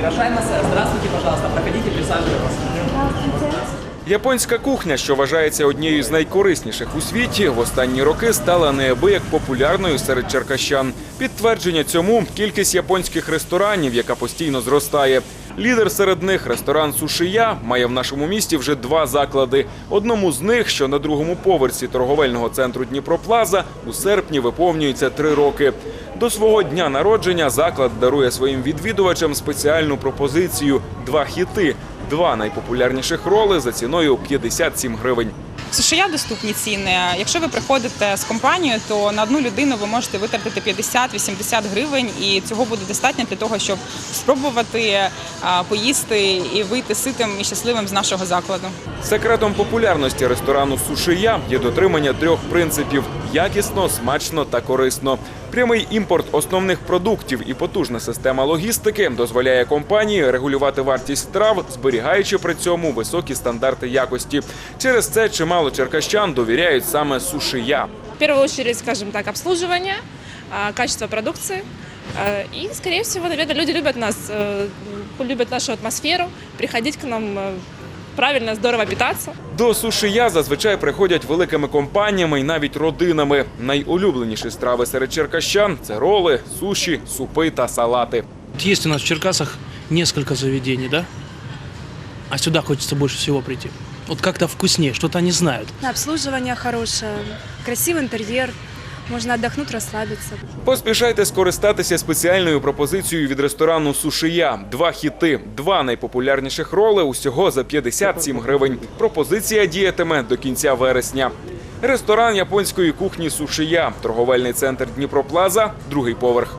Здравствуйте, пожалуйста, проходите, присаживайтесь. Японська кухня, що вважається однією з найкорисніших у світі, в останні роки стала неабияк популярною серед черкащан. Підтвердження цьому кількість японських ресторанів, яка постійно зростає. Лідер серед них ресторан Сушия має в нашому місті вже два заклади. Одному з них, що на другому поверсі торговельного центру Дніпроплаза, у серпні виповнюється три роки. До свого дня народження заклад дарує своїм відвідувачам спеціальну пропозицію два хіти. Два найпопулярніших роли за ціною 57 гривень. Сушия доступні ціни. Якщо ви приходите з компанією, то на одну людину ви можете витратити 50-80 гривень, і цього буде достатньо для того, щоб спробувати поїсти і вийти ситим і щасливим з нашого закладу. Секретом популярності ресторану Сушия є дотримання трьох принципів: якісно, смачно та корисно. Прямий імпорт основних продуктів і потужна система логістики дозволяє компанії регулювати вартість страв, зберігаючи при цьому високі стандарти якості. Через це чимало черкащан довіряють саме сушия. В первую очередь, скажем так, обслуживание, качество продукции. а, И, скорее всего, наверное, люди любят нас, э, любят нашу атмосферу, приходить к нам э, правильно, здорово питаться. До сушия зазвичай приходять великими компаніями і навіть родинами. Найулюбленіші страви серед черкащан це роли, суші, супи та салати. Есть у нас в Черкасах несколько заведений, да? А сюда хочется больше всего прийти. Вот как-то вкуснее, что-то они знают. Обслуживание хорошее, красивый интерьер, можно отдохнуть, расслабиться. Поспішайте скористатися спеціальною пропозицією від ресторану Сушия. Два хіти, два найпопулярніших роли усього за 57 гривень. Пропозиція діятиме до кінця вересня. Ресторан японської кухні Сушия, торговельний центр Дніпроплаза, другий поверх.